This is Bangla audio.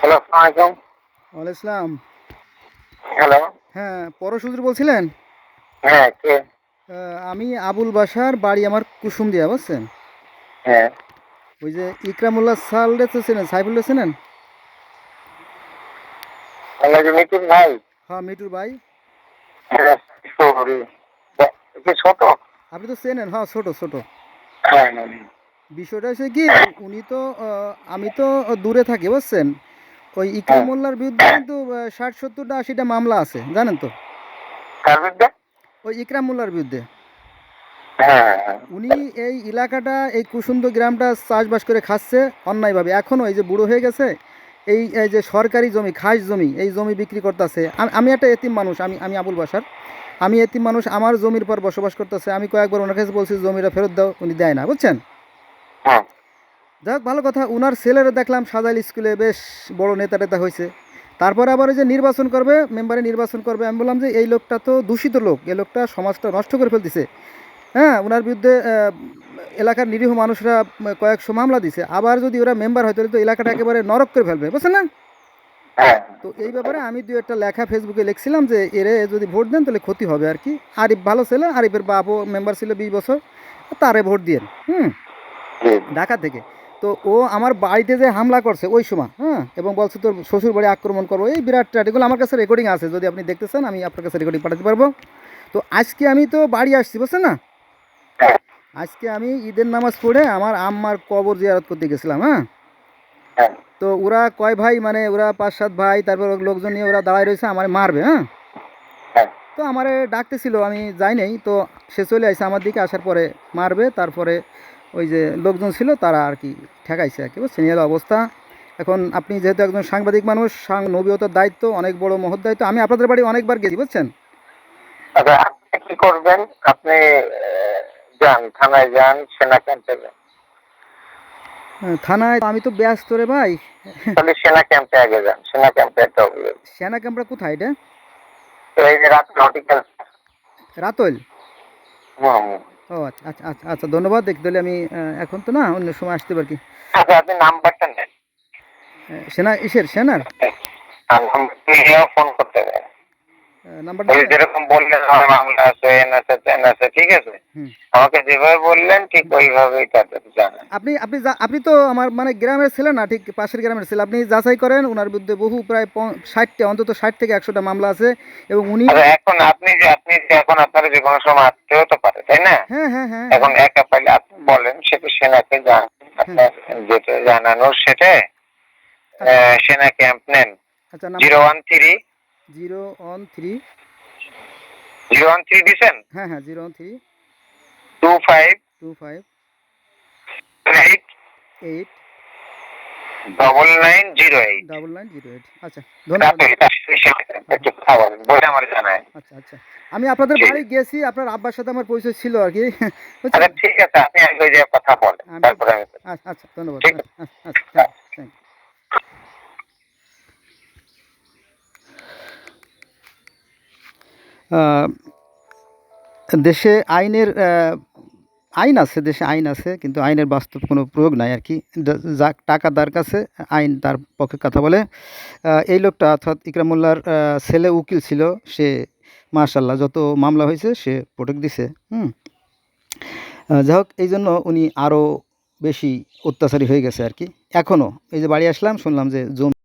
হ্যালো আসসালামাইকুম ওয়ালাইকুম হ্যালো। হ্যাঁ বলছিলেন? হ্যাঁ কে? আমি আবুল বাসার বাড়ি আমার কুসুম দিয়া বুঝছেন? হ্যাঁ। ওই যে ইকরামুল্লাহ সালরে তো চেনেন সাইফুল্লাহ চেনেন? আমার ভাই। হ্যাঁ মিটুর ভাই। হ্যাঁ, ছোট? আপনি তো চেনেন হ্যাঁ ছোট ছোট। হ্যাঁ হ্যাঁ, হ্যাঁ। বিষয়টা হচ্ছে কি উনি তো আমি তো দূরে থাকি বুঝছেন? ওই ইকরামুল্লাহর বিরুদ্ধে কিন্তু ষাট সত্তরটা আশিটা মামলা আছে জানেন তো? বিরুদ্ধে? ওই ইকরামুল্লাহর বিরুদ্ধে। হ্যাঁ হ্যাঁ উনি এই এলাকাটা এই কুসুন্দ গ্রামটা চাষবাস করে খাচ্ছে অন্যায়ভাবে। এখনও এই যে বুড়ো হয়ে গেছে এই এই যে সরকারি জমি খাস জমি এই জমি বিক্রি করতেছে। আমি একটা এতিম মানুষ আমি আমি আবুল বাসার আমি এতিম মানুষ আমার জমির পর বসবাস করতেছে। আমি কয়েকবার ওনার কাছে বলছি জমিটা ফেরত দাও। উনি দেয় না বুঝছেন? হ্যাঁ। যাক ভালো কথা। উনার ছেলেরা দেখলাম সাজাইল স্কুলে বেশ বড় নেতা টেতা হয়েছে তারপরে আবার ওই যে নির্বাচন করবে মেম্বারে নির্বাচন করবে। আমি বললাম যে এই লোকটা তো দূষিত লোক। এই লোকটা সমাজটা নষ্ট করে ফেলতেছে। হ্যাঁ ওনার বিরুদ্ধে এলাকার নিরীহ মানুষরা কয়েকশো মামলা দিছে। আবার যদি ওরা মেম্বার হয় তাহলে তো এলাকাটা একেবারে নরক করে ফেলবে বুঝছেন না? তো এই ব্যাপারে আমি দু একটা লেখা ফেসবুকে লিখছিলাম যে এরে যদি ভোট দেন তাহলে ক্ষতি হবে আর কি। আরিফ ভালো ছেলে আরিফের বাপও মেম্বার ছিল বিশ বছর তারে ভোট দিয়েন হুম? ঢাকা থেকে। তো ও আমার বাড়িতে যে হামলা করছে ওই সময় হ্যাঁ? এবং বলছে তোর শ্বশুর বাড়ি আক্রমণ করব এই বিরাট এগুলো আমার কাছে রেকর্ডিং আছে যদি আপনি দেখতে চান আমি আপনার কাছে রেকর্ডিং পাঠাতে পারব। তো আজকে আমি তো বাড়ি আসছি বুঝছেন না? হ্যাঁ। আজকে আমি ঈদের নামাজ পড়ে আমার আম্মার কবর জিয়ারত করতে গেছিলাম হ্যাঁ? হ্যাঁ। তো ওরা কয় ভাই মানে ওরা পাঁচ সাত ভাই তারপর লোকজন নিয়ে ওরা দাঁড়ায় রয়েছে আমার মারবে হ্যাঁ? হ্যাঁ। তো আমারে ডাকতেছিল আমি যাই নাই তো সে চলে আসছে আমার দিকে আসার পরে মারবে তারপরে ওই যে লোকজন ছিল তারা আর কি ঠেকাইছে আর কি বুঝছেন? এই অবস্থা। এখন আপনি যেহেতু একজন সাংবাদিক মানুষ সাং- নবীয়তার দায়িত্ব অনেক বড় মহৎ দায়িত্ব আমি আপনাদের বাড়ি অনেকবার গেছি বুঝছেন? আচ্ছা আপনি কি করবেন? আপনি যান থানায় যান সেনা ক্যাম্পে যান। থানায় আমি তো ব্যস্ত রে ভাই। তাহলে সেনা ক্যাম্পে আগে যান সেনা ক্যাম্পে একটা অভিযোগ সেনা ক্যাম্পটা কোথায় এটা? এই যে রাতল? হুম হুম। ও আচ্ছা আচ্ছা আচ্ছা আচ্ছা ধন্যবাদ। দেখ তাহলে আমি এখন তো না অন্য সময় আসতে পারি আচ্ছা আপনি নাম্বারটা নেন। সেনা ইসের সেনার? নিয়েও ফোন করতে ওই যেরকম বললেন আমার মামলা আছে এন আছে তেন আছে? ঠিক আছে আমাকে যেভাবে বললেন ঠিক ওইভাবেই তাদের জানেন। আপনি আপনি আপনি তো আমার মানে গ্রামের ছিলেন না ঠিক পাশের গ্রামের ছিল। আপনি যাচাই করেন ওনার বিরুদ্ধে বহু প্রায় ষাটটা অন্তত ষাট থেকে একশোটা মামলা আছে এবং উনি আচ্ছা এখন আপনি যে আপনি যে এখন আপনারা যে কোনো সময় আসতে হতে পারে তাই না? হ্যাঁ হ্যাঁ হ্যাঁ। এখন একা পাইলে আপনি বলেন সেটা সেনাকে যেটা জানানোর সেটা আহ, সেনা ক্যাম্প নেন। আচ্ছা zero one three zero one three. Zero one three দিচ্ছেন হ্যাঁ হ্যাঁ zero one three. Two five. Two five. Eight. Eight. Double nine zero eight. Double nine zero eight. আচ্ছা ধন্যবাদ। একটু কথা বলে আমার জানায়। আচ্ছা আচ্ছা। আমি আপনাদের বাড়ি গেছি আপনার আব্বার সাথে আমার পরিচয় ছিল আর কি। আচ্ছা ঠিক আছে আপনি আগে যে কথা বলেন তারপরে আচ্ছা আচ্ছা ধন্যবাদ। আচ্ছা। দেশে আইনের আইন আছে, দেশে আইন আছে, কিন্তু আইনের বাস্তব কোনো প্রয়োগ নাই আর কি। যা- টাকা তার কাছে, আইন তার পক্ষে কথা বলে। এই লোকটা অর্থাৎ ইকরামুল্লার ছেলে উকিল ছিল, সে মার্শাল্লাহ যত মামলা হয়েছে, সে প্রোটেক্ট দিছে, হুম। যাই হোক, এই জন্য উনি আরও বেশি অত্যাচারী হয়ে গেছে আর কি। এখনও, এই যে বাড়ি আসলাম, শুনলাম যে জমি